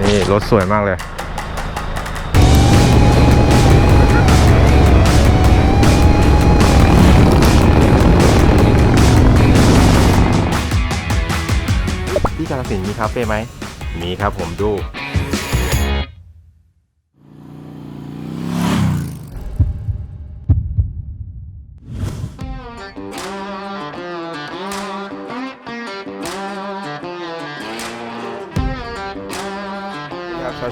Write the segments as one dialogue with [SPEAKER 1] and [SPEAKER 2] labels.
[SPEAKER 1] นี่รถสวยมากเลย ที่กาลสินมีคาเฟ่ไหม มีครับผมดู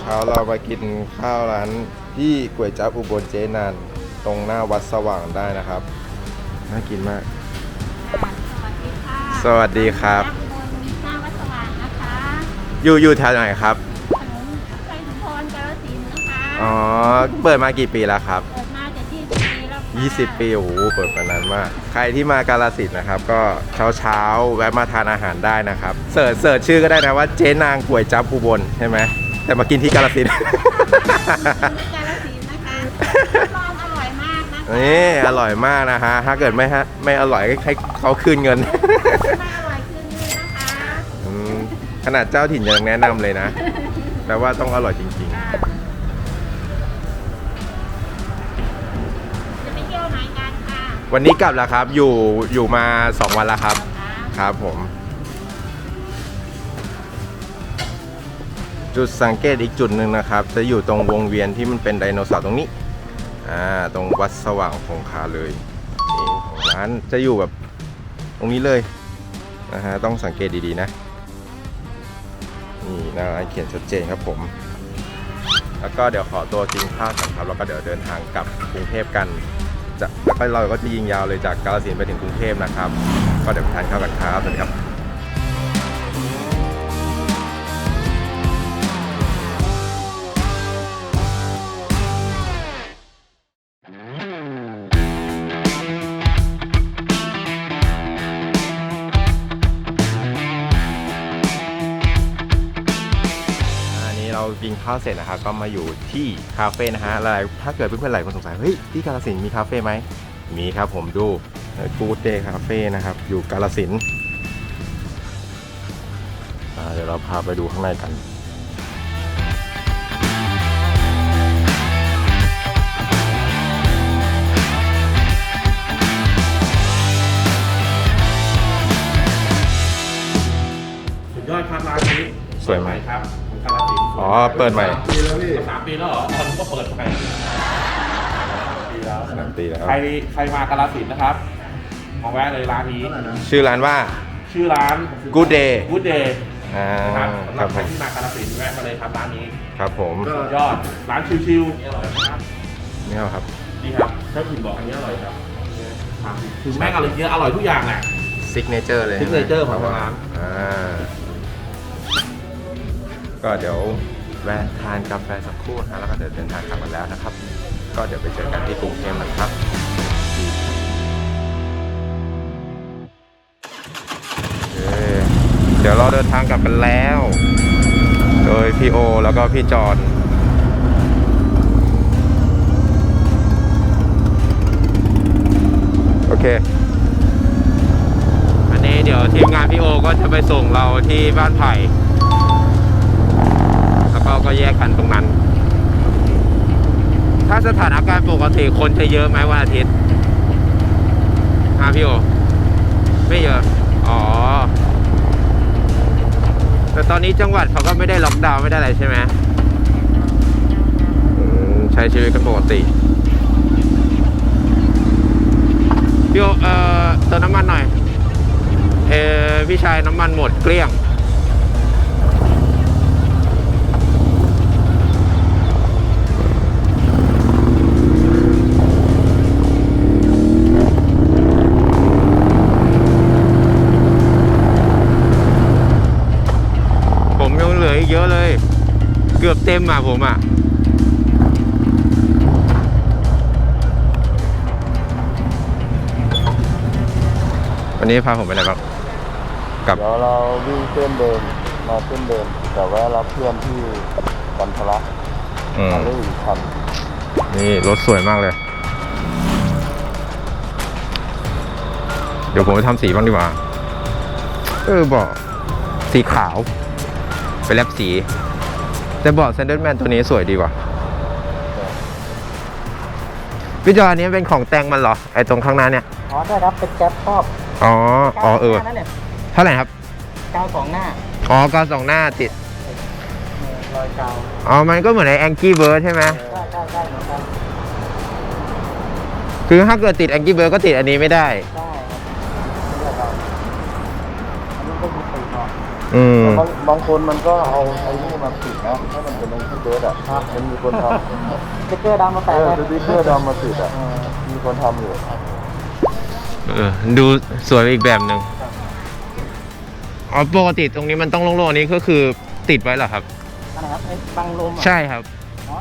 [SPEAKER 1] เช้าๆเรามากินข้าวร้านที่ก๋วยจั๊บอุบลเจนานตรงหน้าวัดสว่างได้นะครับ น่ากินมาก
[SPEAKER 2] สวัสดีค่ะ
[SPEAKER 1] สวัสดีครับ
[SPEAKER 2] นักบุญหน้าวัดสว่างนะคะ
[SPEAKER 1] อยู่อยู่แถวไหนครับ
[SPEAKER 2] ถนนชัยสุพรกาฬสินธุ์นะคะ
[SPEAKER 1] อ๋อ เปิดมากี่ปีแล้วครับ
[SPEAKER 2] เปิดมาจะ20ปีแล้วค่ะ
[SPEAKER 1] 20 ปี โอ้โห เปิดมานานมาก ใครที่มากาลสินธุ์นะครับ ก็เช้าเช้าๆแวะมาทานอาหารได้นะครับ เสิร์ชเสิร์ชชื่อก็ได้นะว่าเจ๊นางก๋วยจั๊บอุบลใช่ไหม แต่มากินที่กาลสินธุ์
[SPEAKER 2] ที่กาฬสินธุ์นะคะรับรองอร่อยมากนะคะ
[SPEAKER 1] นี่อร่อยมากนะฮะ ถ้าเกิดไม่ฮะไม่อร่อยให้เขาคืนเงิน
[SPEAKER 2] ไม่อร่อยคืนนี้นะคะ
[SPEAKER 1] อืมขนาดเจ้าถิ่นยังแนะนำเลยนะแปลว่าต้องอร่อยจริง
[SPEAKER 2] ค่ะจะไปเที่ยวไหนกันค่ะ
[SPEAKER 1] ๆ วันนี้กลับแล้วครับ อยู่อยู่มา 2 วันแล้วครับ
[SPEAKER 2] นะคะ
[SPEAKER 1] ครับผม จุดสังเกตอีกจุดหนึ่งนะครับ จะอยู่ตรงวงเวียนที่มันเป็นไดโนเสาร์ตรงนี้ อ่า ตรงวัดสว่างคงคาเลยของร้านจะอยู่แบบตรงนี้เลยนะฮะ ต้องสังเกตดีๆนะ นี่หน้าร้านเขียนชัดเจนครับผม แล้วก็เดี๋ยวขอตัวกินข้าวก่อนครับ แล้วก็เดี๋ยวเดินทางกลับกรุงเทพกัน จะแล้วก็เราก็จะยิงยาวเลยจากกาฬสินธุ์ไปถึงกรุงเทพนะครับ ก็เดี๋ยวไปทานข้าวกันครับสวัสดีครับ ข้าวเสร็จนะครับก็มาอยู่ที่คาเฟ่นะฮะหลายถ้าเกิดเพื่อนๆหลายคนสงสัยเฮ้ยที่กาลสินธุ์มีคาเฟ่ไหมมีครับผมดูกูดเดย์คาเฟ่นะครับ อยู่กาลสินธุ์อ่าเดี๋ยวเราพาไปดูข้างในกัน
[SPEAKER 3] สุดยอดครับร้านนี้
[SPEAKER 1] สวยไหม
[SPEAKER 3] ครับข องกาลสินธุ์
[SPEAKER 1] อ๋อ เปิดใหม่
[SPEAKER 3] สามปีแล้วเหรอตอนก็เปิดใหม่ปีแล้ว
[SPEAKER 1] สามปีแล้ว
[SPEAKER 3] ใครใครมากาลสินธุ์นะครับมาแวะเลยร้านนี้
[SPEAKER 1] ชื่อร้านว่า
[SPEAKER 3] ชื่อร้าน
[SPEAKER 1] Good Day
[SPEAKER 3] Good Day
[SPEAKER 1] อ่า
[SPEAKER 3] นะครับสำห
[SPEAKER 1] ค
[SPEAKER 3] รั
[SPEAKER 1] รั
[SPEAKER 3] บบใค
[SPEAKER 1] ผ
[SPEAKER 3] ร
[SPEAKER 1] ม
[SPEAKER 3] ที่มากาลสินธุ์แวะมาเลยครับร้านนี้
[SPEAKER 1] ครับผม
[SPEAKER 3] สุดยอดร้านชิวๆอร่อยครับ
[SPEAKER 1] นี่เอาครับ
[SPEAKER 3] ดีครับถ้าคุณบอกอันนี้อร่อยครับถึงแม้กาลสินธุ์อร่อยทุกอย่างแหละ
[SPEAKER 1] ซิกเนเจอร์เลยใช่ไหม
[SPEAKER 3] signature ของร้าน
[SPEAKER 1] อ่า ก็เดี๋ยวแวะทานกาแฟสักครู่นะแล้วก็เดี๋ยวเดินทางกลับมาแล้วนะครับ ก็เดี๋ยวไปเจอกันที่กรุงเทพนะครับโอเคเดี๋ยวเราเดินทางกลับกันแล้ว โดยพี่โอแล้วก็พี่จอนโอเค อันนี้เดี๋ยวทีมงานพี่โอก็จะไปส่งเราที่บ้านไผ่ ก็ก็แยกกันตรงนั้น ถ้าสถานการณ์ปกติคนจะเยอะไหมวันอาทิตย์ฮะพี่โอไม่เยอะ อ๋อ แต่ตอนนี้จังหวัดเขาก็ไม่ได้ล็อกดาวน์ไม่ได้อะไรใช่ไหมใช้ชีวิตกันปกติพี่โอเอ่อเติมน้ำมันหน่อย เออพี่ชายน้ำมันหมดเกลี้ยง เหลืออีกเยอะเลย เกือบเต็มอะผมอะวันนี้พาผมไปไหนบ้างกับ
[SPEAKER 4] เดี๋ยวเราวิ่งเส้นเดิมมาเส้นเดิมแต่ว่ารับเพื่อนที่กันทละ
[SPEAKER 1] อืม
[SPEAKER 4] คันนี้อีกคัน
[SPEAKER 1] นี่รถสวยมากเลย เดี๋ยวผมไปทำสีบ้างดีกว่า เออบอกสีขาว ไปแลบสี แต่เบาะเซนเดอร์แมนตัวนี้สวยดีกว่าพี่จออันนี้เป็นของแต่งมันเหรอ ไอตรงข้างหน้าเนี่ย
[SPEAKER 5] อ๋อได้ครับเป็นแก๊ปครอบ
[SPEAKER 1] อ๋อ อ๋อเออ
[SPEAKER 5] นั่นเนี่ย
[SPEAKER 1] เท่าไหร่ครับ
[SPEAKER 5] กาวสองหน้า
[SPEAKER 1] อ๋อกาวสองหน้าติด
[SPEAKER 5] รอยกาว
[SPEAKER 1] อ๋อ มันก็เหมือนไอแองกี้เบิร์ดใช่ไหม
[SPEAKER 5] ได้ได้ได้เหมือนกัน
[SPEAKER 1] คือถ้าเกิดติดแองกี้เบิร์ดก็ติดอันนี้ไม่ได้
[SPEAKER 5] ได้
[SPEAKER 1] อืม
[SPEAKER 4] บางบางคนมันก็เอาไอ้นี่มาติดนะถ้ามันเป็นไอ้ที่เบิร์ดอะมันมีคนทำ
[SPEAKER 5] สติ๊กเกอร์ดำมา
[SPEAKER 4] เอ
[SPEAKER 5] แปะ
[SPEAKER 4] อ
[SPEAKER 5] เลย
[SPEAKER 4] สติ๊กเกอร์ดำมาติดอะมีคนทำอยู่
[SPEAKER 1] เออดูสวยอีกแบบหนึ่งอ๋อปกติตรงนี้มันต้องโล่งๆอันนี้ก็คือติดไว้เหรอครับ
[SPEAKER 5] อันไหนครับไอ้บังลมอะ
[SPEAKER 1] ใช่ครับ
[SPEAKER 5] อ๋อ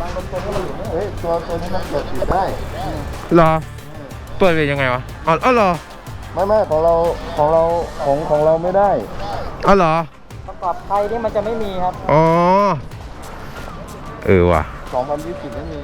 [SPEAKER 5] บางลมตัวนี้มันอยู่นี่
[SPEAKER 4] เฮ้ยตัวตัวนี้มันเปิดติดได้
[SPEAKER 1] รอ เปิดเป็นยังไงวะอ๋ออ๋อเหรอ
[SPEAKER 4] ไม่ไม่ของเราของเราของของเราไม่ได้
[SPEAKER 1] อ๋อเหรอ
[SPEAKER 5] ประกอบไทยนี่มันจะไม่มีครับ
[SPEAKER 1] อ๋อ เออว่ะ
[SPEAKER 4] 2020ไม่มี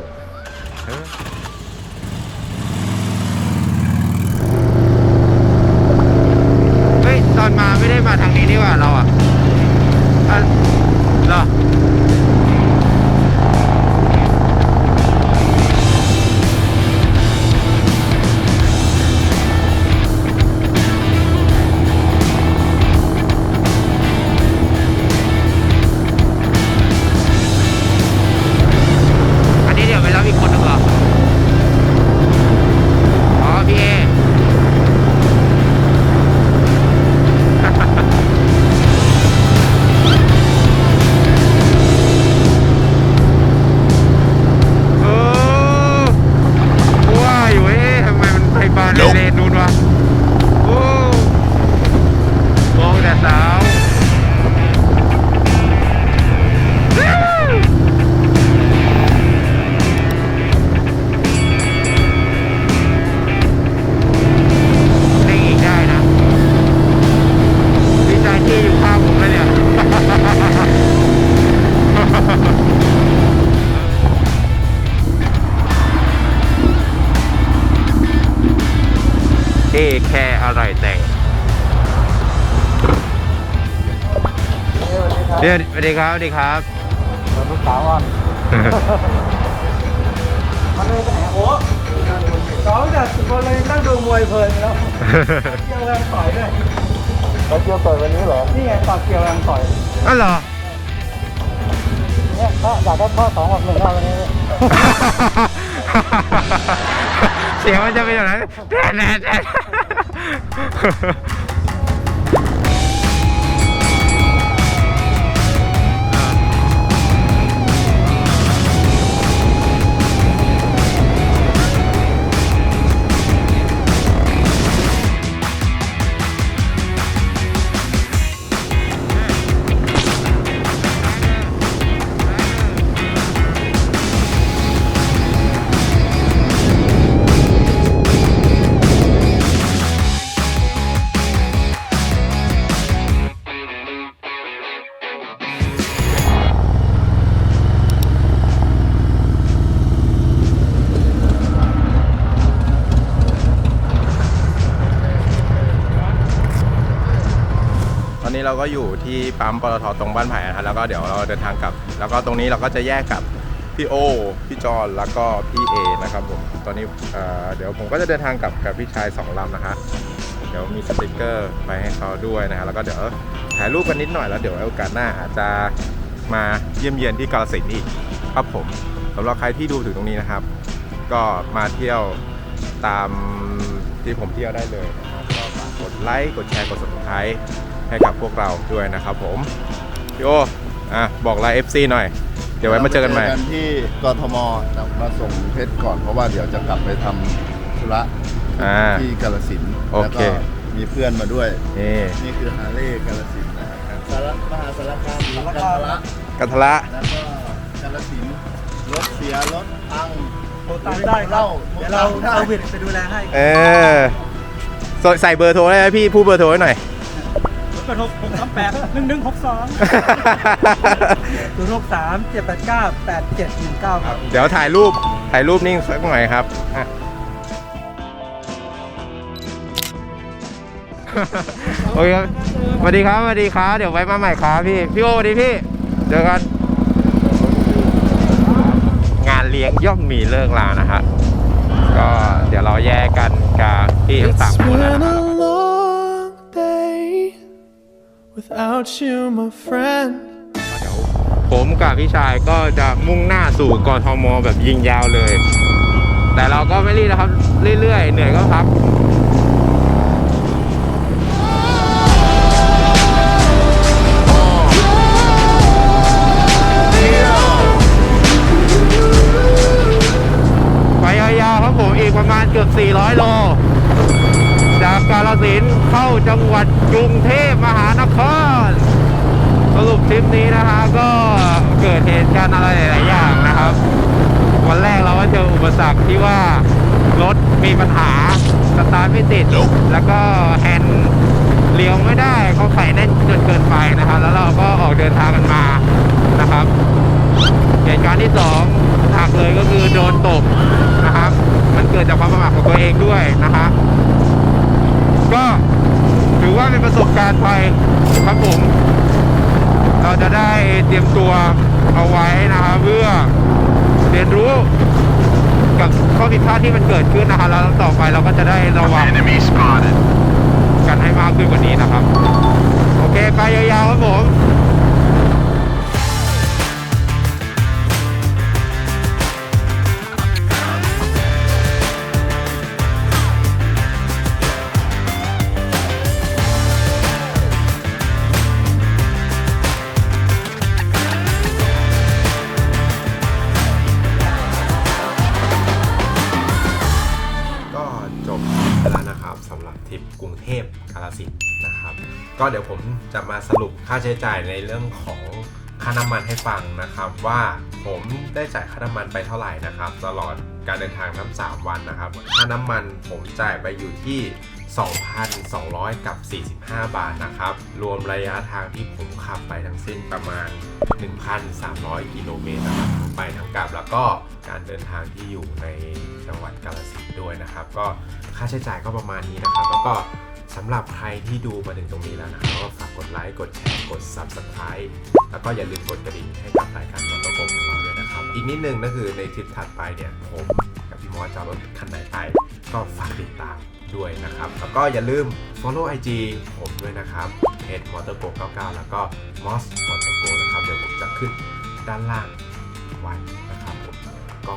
[SPEAKER 1] เอแคร์อะไรแต่งเดี๋ยวสวัสดีครับสวัสดีครับ
[SPEAKER 5] ลูกสาวอ่อนมันเลยไปไหนโอ้สองจากสิบคนเลยนั่งดูมวยเพลินแล้วเกี่ยวแรงต่อยด้วย
[SPEAKER 4] เราเที่ยวต่อยวันนี้เหรอ
[SPEAKER 5] นี่ไงต่อเกี่ยวแรงต่อย
[SPEAKER 1] อ๋อเหรอ
[SPEAKER 5] เนี่ยก็อยากได้ข้อสองออกหนึ่งแล้ววันนี้
[SPEAKER 1] เสียงมันจะเป็นอย่างนั้นแน่แน่ เราก็อยู่ที่ปั๊มปตทตรงบ้านไผ่นะครับแล้วก็เดี๋ยวเราเดินทางกลับ แล้วก็ตรงนี้เราก็จะแยกกับพี่โอ พี่จอนแล้วก็พี่เอนะครับผมตอนนี้เอ่อเดี๋ยวผมก็จะเดินทางกลับกับพี่ชายสองลำนะฮะเดี๋ยวมีสติกเกอร์ไปให้เขาด้วยนะฮะแล้วก็เดี๋ยวถ่ายรูปกันนิดหน่อยแล้วเดี๋ยวโอกาสหน้าอาจจะมาเยี่ยมเยียนที่กาลสินธุ์อีกครับผมสำหรับใครที่ดูถึงตรงนี้นะครับ ก็มาเที่ยวตามที่ผมเที่ยวได้เลยนะครับก็ฝากกดไลค์กดแชร์กด subscribe ให้กับพวกเราด้วยนะครับผมพี่โออะบอกลา FC หน่อย เดี๋ยวไว้มาเจอกันใหม่
[SPEAKER 4] เจอกันที่กทมนะมาส่งเพชรก่อนเพราะว่าเดี๋ยวจะกลับไปทำธุระ
[SPEAKER 1] อ่า
[SPEAKER 4] ที่กาลสินธุ์
[SPEAKER 1] โอ
[SPEAKER 4] แล้ว
[SPEAKER 1] เค
[SPEAKER 4] ก็มีเพื่อนมาด้วย
[SPEAKER 1] นี่
[SPEAKER 4] นี่คือฮาร์เลย์กาลสินธุ์นะครับสารมหาสารคามหรือกันทละ
[SPEAKER 1] กันทละ
[SPEAKER 4] แล้วก็กาลสินธุ์รถเสียรถพัง
[SPEAKER 5] โทรตามได้ครับเดี๋ยวเราเอาวิดไปดูแลให้
[SPEAKER 1] เออใส่ใส่เบอร์โทรได้ไหมพี่ พูดเบอร์โทรให้หน่อย
[SPEAKER 5] กดหกหกสามแปดหนึ่งหนึ่งหกสองศูนย์หกสามเจ็ดแปดเก้าแปดเจ็ดหนึ่งเก้าครับ
[SPEAKER 1] เดี๋ยวถ่ายรูปถ่ายรูปนิ่งสักหน่อยครับอะ โอเคครับสวัสดีครับสวัสดีครับ เดี๋ยวไว้มาใหม่ครับพี่ พี่โอสวัสดีพี่ เจอกัน งานเลี้ยงย่อมมีเลิกลานะฮะก็เดี๋ยวเราแยกกันกับพี่ทั้งสาม
[SPEAKER 6] It's
[SPEAKER 1] คนนะครับ
[SPEAKER 6] without you, my friend.
[SPEAKER 1] เดี๋ยวผมกับพี่ชายก็จะมุ่งหน้าสู่กทมแบบยิงยาวเลย แต่เราก็ไม่รีบนะครับ เรื่อยๆ เหนื่อยก็พักไปยาวๆครับผมอีกประมาณเกือบ 400 โล จากกาลสินเข้าจังหวัดกรุงเทพมหานคร สรุปทริปนี้นะฮะก็เกิดเหตุการณ์อะไรหลายๆอย่างนะครับ วันแรกเราก็เจออุปสรรคที่ว่ารถมีปัญหาสตาร์ทไม่ติด แล้วก็แฮนด์เลี้ยวไม่ได้เขาใส่แน่นจนเกินไปนะครับ แล้วเราก็ออกเดินทางกันมานะครับ เหตุการณ์ที่สองหนักเลยก็คือโดนตกนะครับ มันเกิดจากความประมาทของตัวเองด้วยนะฮะก็ถือว่าเป็นประสบการณ์ไปครับผม เราจะได้เตรียมตัวเอาไว้นะครับเพื่อเรียนรู้กับข้อผิดพลาดที่มันเกิดขึ้นนะครับแล้วต่อไปเราก็จะได้ระวังกันให้มากขึ้นกว่านี้นะครับ โอเค ไปยาวๆครับผม ก็เดี๋ยวผมจะมาสรุปค่าใช้จ่ายในเรื่องของค่าน้ำมันให้ฟังนะครับว่าผมได้จ่ายค่าน้ำมันไปเท่าไหร่นะครับ ตลอดการเดินทางทั้ง3วันนะครับ ค่าน้ำมันผมจ่ายไปอยู่ที่ 2,200 กับ 45 บาทนะครับ รวมระยะทางที่ผมขับไปทั้งสิ้นประมาณ 1,300 กิโลเมตรนะครับไปทั้งกลับแล้วก็การเดินทางที่อยู่ในจังหวัดกาฬสินธุ์ด้วยนะครับ ก็ค่าใช้จ่ายก็ประมาณนี้นะครับ แล้วก็ สำหรับใครที่ดูมาถึงตรงนี้แล้วนะก็ฝากกดไลค์กดแชร์กด Subscribe แล้วก็อย่าลืมกดกระดิ่งให้กับรายการมอเตอร์โกของเราด้วยนะครับ อีกนิดนึงก็คือในทริปถัดไปเนี่ยผมกับพี่มอสจะรถคันไหนไป ก็ฝากติดตามด้วยนะครับ แล้วก็อย่าลืม follow IG ผมด้วยนะครับเพจ m o t o r g o 99 แล้วก็ Moss m o t o r g o นะครับเดี๋ยวผมจะขึ้นด้านล่างไว้นะครับผมก็